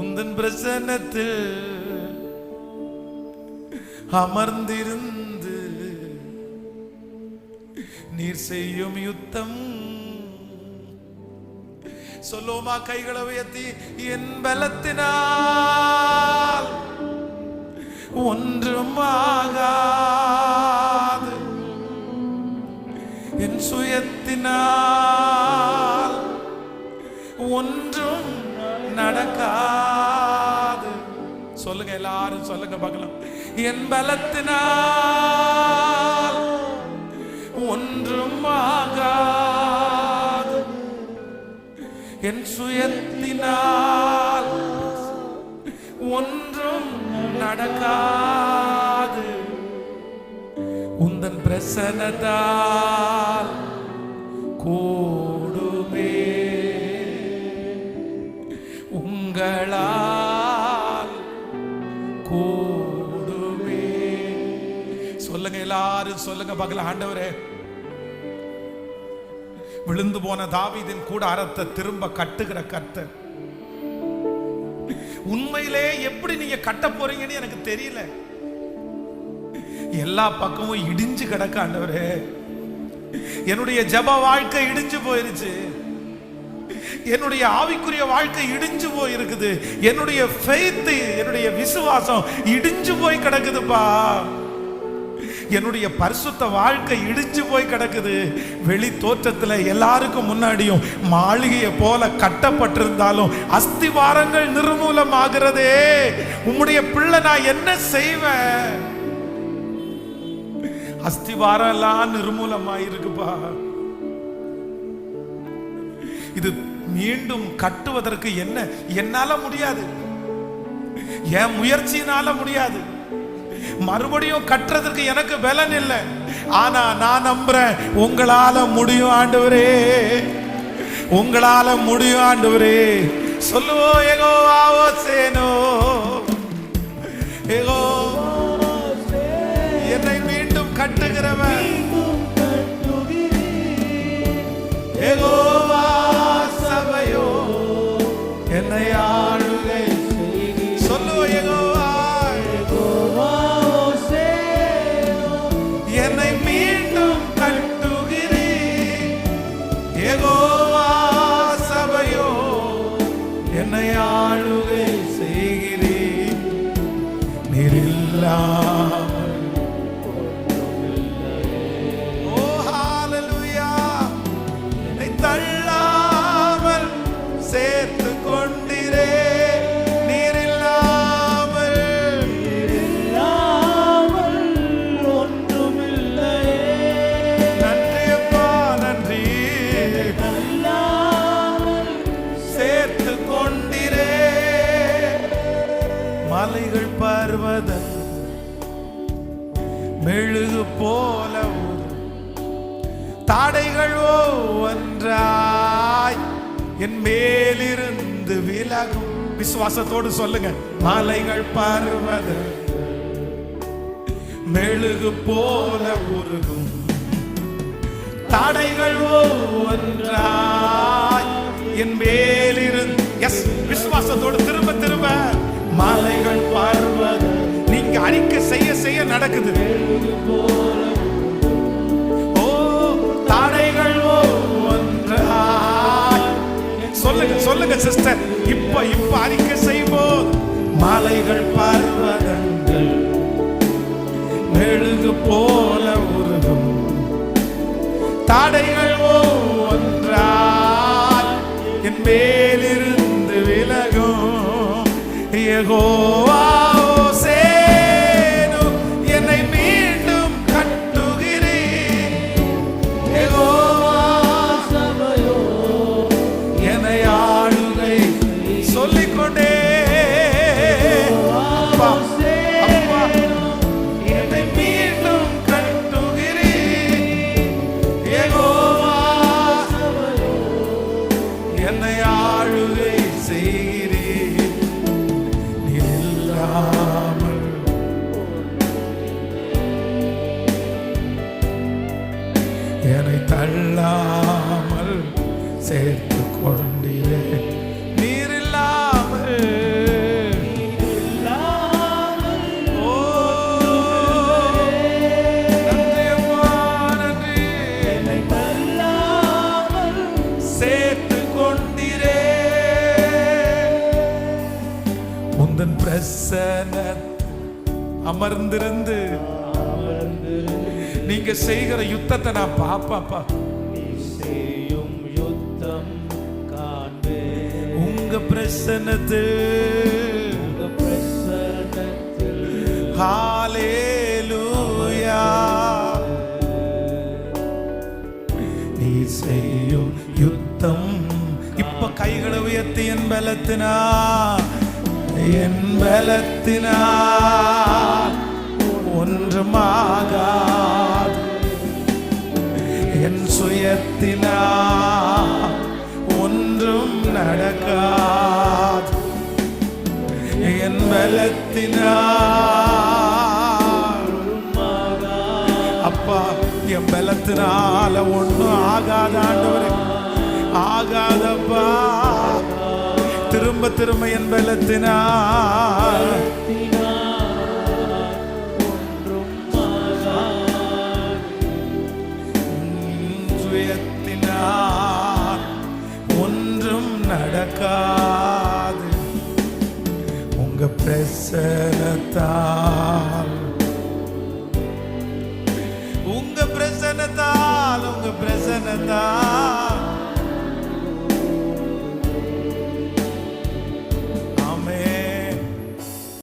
உந்தன் பிரசன்னத்தில் அமர்ந்திருந்து நீர் செய்யும் யுத்தம். சொல்லுவோமா கைகளை உயர்த்தி என் பலத்தினால் ஒன்றும் ஆகாது. என் சுயத்தினால் ஒன்றும் நடக்காது. சொல்லுங்க எல்லாரும் சொல்லுங்க பார்க்கலாம் என் பலத்தினால் ஒன்றும் ஆகாது. என் சுயத்தினால் ஒன்றும் நடக்காது. உந்தன் பிரசனதால் கோ கூடுமே. சொல்லுங்க எல்லாரும் சொல்லுங்க பகல ஆண்டவரே. விழுந்து போன தாவிதின் கூட அறத்தை திரும்ப கட்டுகிற கர்த்தர். உண்மையிலே எப்படி நீங்க கட்ட போறீங்கன்னு எனக்கு தெரியல. எல்லா பக்கமும் இடிஞ்சு கிடக்க ஆண்டவரே. என்னுடைய ஜப வாழ்க்கை இடிஞ்சு போயிருச்சு. என்னுடைய ஆவிக்குரிய வாழ்க்கை இடிஞ்சு போய் இருக்குது. என்னுடைய ஃபெய்த்து என்னுடைய விசுவாசம் இடிஞ்சு போய் கிடக்குதுப்பா. என்னுடைய பரிசுத்த வாழ்க்கை இடிஞ்சு போய் கிடக்குது. வெளி தோற்றத்துல எல்லாருக்கும் முன்னாடியும் மாளிகையை போல கட்டப்பட்டிருந்தாலும் அஸ்திவாரங்கள் நிர்மூலமாகிறதே. உம்முடைய பிள்ளை நான் என்ன செய்வேன்? அஸ்திவாரம் எல்லாம் நிர்மூலமாயிருக்குப்பா. இது மீண்டும் கட்டுவதற்கு என்ன? என்னால முடியாது. என் முயற்சியினால முடியாது. மறுபடியும் கட்டுறதுக்கு எனக்கு பலன் இல்லை. ஆனா நான் நம்புறேன் உங்களால முடியும் ஆண்டவரே. உங்களால முடியும் ஆண்டவரே. சொல்லுவோ ஏகோ ஆவோ சேனோ. ஏகோ என்னை மீண்டும் கட்டுகிறவன் ஓ ஹalleluya. என்னை தள்ளாமல் சேர்த்து கொண்டிரே நீரில்லாமல் நன்றி. அப்பா நன்றி மாலைகள் பர்வத மெழுகு போல தாடைகள் ஒன்றாய் என் மேலிருந்து விலகும். விசுவாசத்தோடு சொல்லுங்க. மலைகள் பருவது மெழுகு போல உருகும் தாடைகள் ஒன்றாய் என் மேலிருந்து எஸ் விசுவாசத்தோடு மலைகள் பர்வத நீங்க அறிக்கை செய்ய செய்ய நடக்குது. ஓ தடைகள் சொல்லுங்க சொல்லுங்க சிஸ்டர் இப்ப இப்ப அறிக்கை செய்வோம். மலைகள் பர்வதங்கள் மெழுகு போல உருகும். தடை யெகோவா சேனு என்னை தள்ளாமல் சேர்த்து கொண்டீரே. நீரில்லாமல். பிரசன அமர்ந்திருந்து அமர்ந்திருந்து நீங்க செய்கிற யுத்தத்தை நான் பாப்பாப்பா செய்யும் யுத்தம் உங்க பிரசனத்து உங்க பிரசன்னத்தில். ஹalleluya. நீ செய்யும் யுத்தம். இப்ப கைகளை உயர்த்தி என் பலத்தினா. என் பலத்தினா. ஒன்றுமாகாது என் சுயத்தினா ஒன்றும் நடக்காது. என் பலத்தினா அப்பா என் பலத்தினால ஒன்றும் ஆகாத ஆண்டவரே. ஆகாதப்பா. திரும்ப திரும்ப என் பலத்தினா சுயத்தினால் ஒன்றும் நடக்காது. உங்க பிரசனத்தால். உங்க பிரசனத்தால் உங்க பிரசனத்தால்.